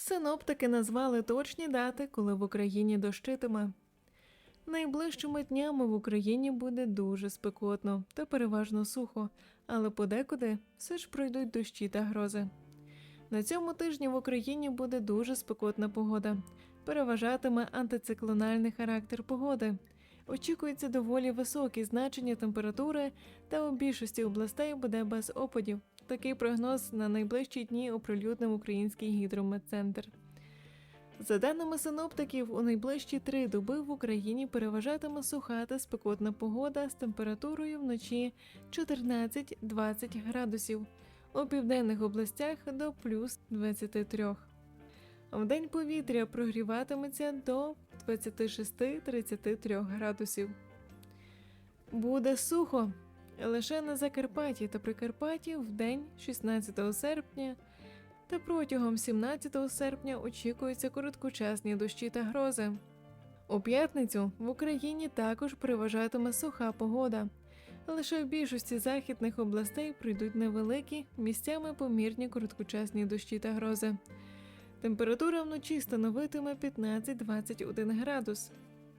Синоптики назвали точні дати, коли в Україні дощитиме. Найближчими днями в Україні буде дуже спекотно та переважно сухо, але подекуди все ж пройдуть дощі та грози. На цьому тижні в Україні буде дуже спекотна погода. Переважатиме антициклональний характер погоди. Очікується доволі високі значення температури, та у більшості областей буде без опадів. Такий прогноз на найближчі дні оприлюднив Український гідрометцентр. За даними синоптиків, у найближчі три доби в Україні переважатиме суха та спекотна погода з температурою вночі 14-20 градусів, у південних областях до плюс 23. Вдень повітря прогріватиметься до 26-33 градусів. Буде сухо. Лише на Закарпатті та Прикарпатті в день 16 серпня та протягом 17 серпня очікуються короткочасні дощі та грози. У п'ятницю в Україні також переважатиме суха погода. Лише в більшості західних областей прийдуть невеликі, місцями помірні короткочасні дощі та грози. Температура вночі становитиме 15-21 градус,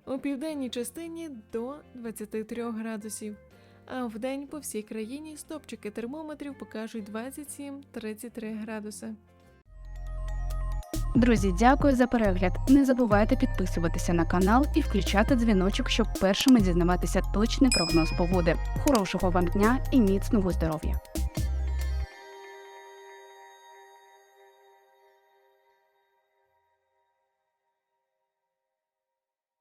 у південній частині до 23 градусів. А вдень по всій країні стопчики термометрів покажуть 27-33 градуси. Друзі, дякую за перегляд. Не забувайте підписуватися на канал і включати дзвіночок, щоб першими дізнаватися точний прогноз погоди. Хорошого вам дня і міцного здоров'я!